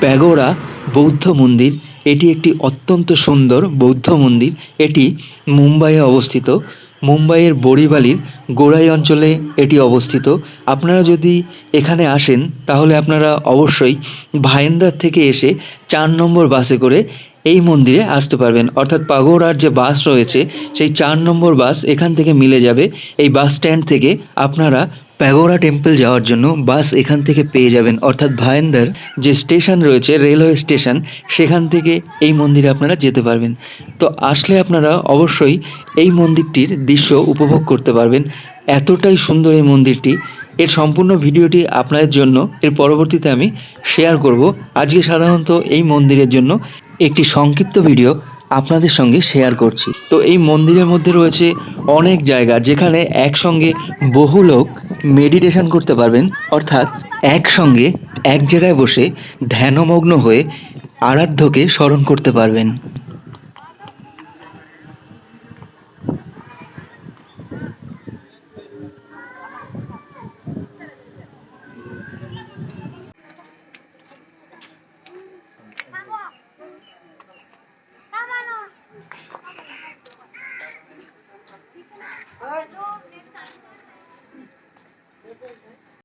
প্যাগোড়া বৌদ্ধ মন্দির। এটি একটি অত্যন্ত সুন্দর বৌদ্ধ মন্দির। এটি মুম্বাইয়ে অবস্থিত। মুম্বাইয়ের বোরিভালির গোড়াই অঞ্চলে এটি অবস্থিত। আপনারা যদি এখানে আসেন, তাহলে আপনারা অবশ্যই ভাইন্দার থেকে এসে চার নম্বর বাসে করে এই মন্দিরে আসতে পারবেন। অর্থাৎ পাগোড়ার যে বাস রয়েছে, সেই চার নম্বর বাস এখান থেকে মিলে যাবে। এই বাস স্ট্যান্ড থেকে আপনারা প্যাগোড়া টেম্পল যাওয়ার জন্য বাস এখান থেকে পেয়ে যাবেন। অর্থাৎ ভায়েন্দার যে স্টেশন রয়েছে, রেলওয়ে স্টেশন, সেখান থেকে এই মন্দিরে আপনারা যেতে পারবেন। তো আসলে আপনারা অবশ্যই এই মন্দিরটির দৃশ্য উপভোগ করতে পারবেন। এতটাই সুন্দর এই মন্দিরটি। এর সম্পূর্ণ ভিডিওটি আপনাদের জন্য, এর পরবর্তীতে আমি শেয়ার করব। আজকে সাধারণত এই মন্দিরের জন্য একটি সংক্ষিপ্ত ভিডিও আপনাদের সঙ্গে শেয়ার করছি। তো এই মন্দিরের মধ্যে রয়েছে অনেক জায়গা যেখানে একসঙ্গে বহু লোক মেডিটেশন করতে পারবেন। অর্থাৎ একসঙ্গে এক জায়গায় বসে ধ্যানমগ্ন হয়ে আরাধ্যকে স্মরণ করতে পারবেন।